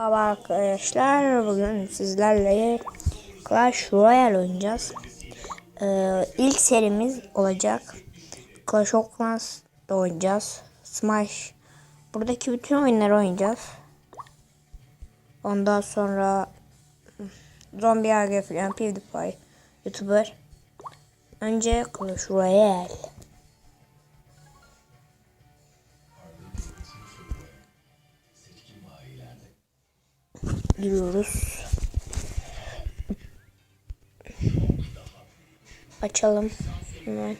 Merhaba arkadaşlar bugün sizlerle Clash Royale oynayacağız. Ee, ilk serimiz olacak. Clash of Clans'da oynayacağız. Smash. Buradaki bütün oyunları oynayacağız. Ondan sonra Zombie AG falan PewDiePie YouTuber. Önce Clash Royale. Giriyoruz. Açalım. Hemen.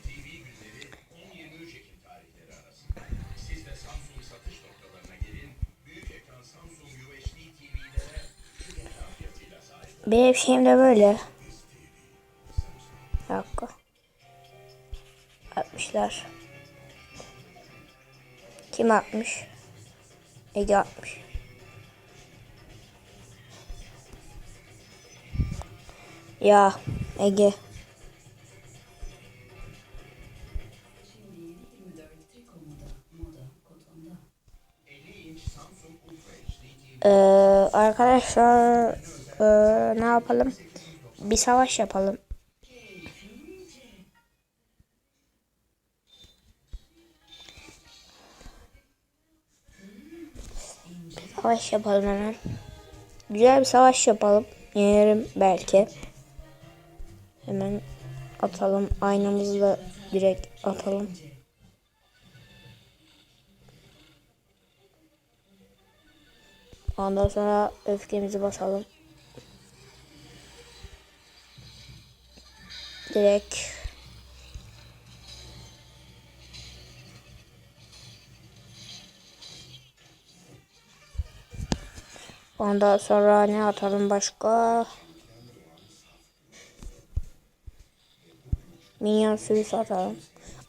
Benim şeyim de böyle. Bir dakika. Atmışlar. Kim atmış? Ege atmış. Ya Ege. Ee, arkadaşlar ee, ne yapalım? Bir savaş yapalım. Savaş yapalım hemen. Güzel bir savaş yapalım. Yenerim belki. Hemen atalım. Aynamızla direkt atalım. Ondan sonra öfkemizi basalım. Direkt Ondan sonra ne atalım başka? Minyon sürüsü atalım.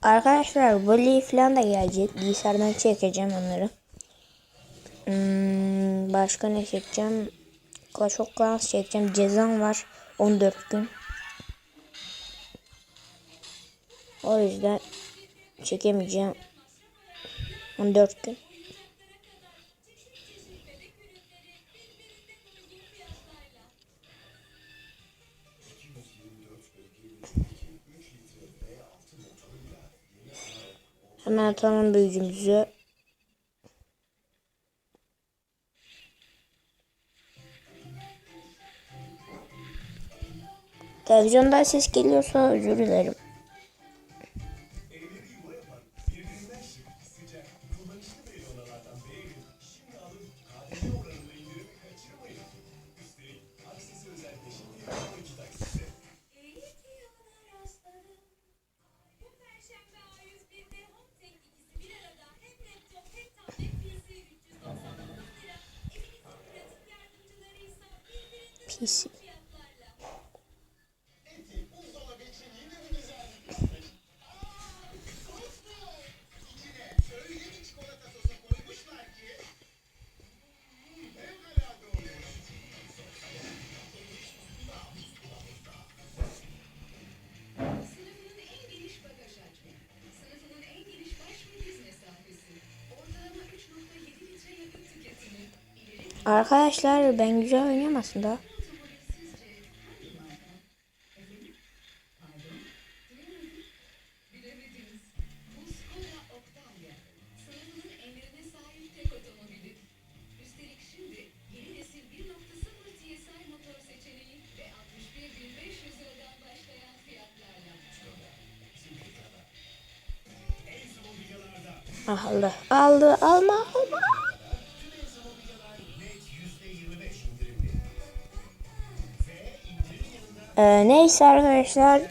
Arkadaşlar Bully falan da gelecek. Bilgisayardan çekeceğim onları. Hmm, başka ne çekeceğim? Clash of Clans çekeceğim. Cezam var. 14 gün. O yüzden çekemeyeceğim. 14 gün. Hemen atalım büyücümüzü. Televizyonda ses geliyorsa özür dilerim. İleri Arkadaşlar ben güzel oynuyorum aslında. Ah Allah. Aldı. Alma. Alma. Ee, neyse arkadaşlar.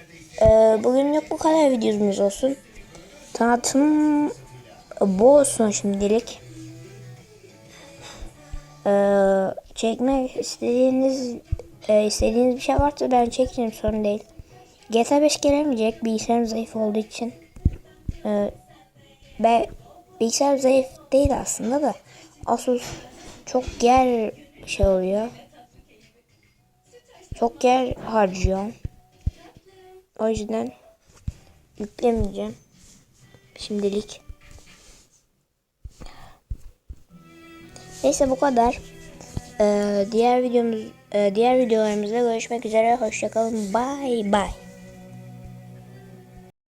Ee, bugünlük bu kadar videomuz olsun. Tanıtım bu olsun şimdilik. Ee, çekmek istediğiniz e, istediğiniz bir şey varsa ben çekerim sorun değil. GTA 5 gelemeyecek bilgisayarım zayıf olduğu için. Ee, ben bilgisayar zayıf değil aslında da Asus çok yer şey oluyor. Çok yer harcıyor. O yüzden yüklemeyeceğim. Şimdilik. Neyse bu kadar. Ee, diğer videomuz e, diğer videolarımızda görüşmek üzere. Hoşçakalın. Bye bye.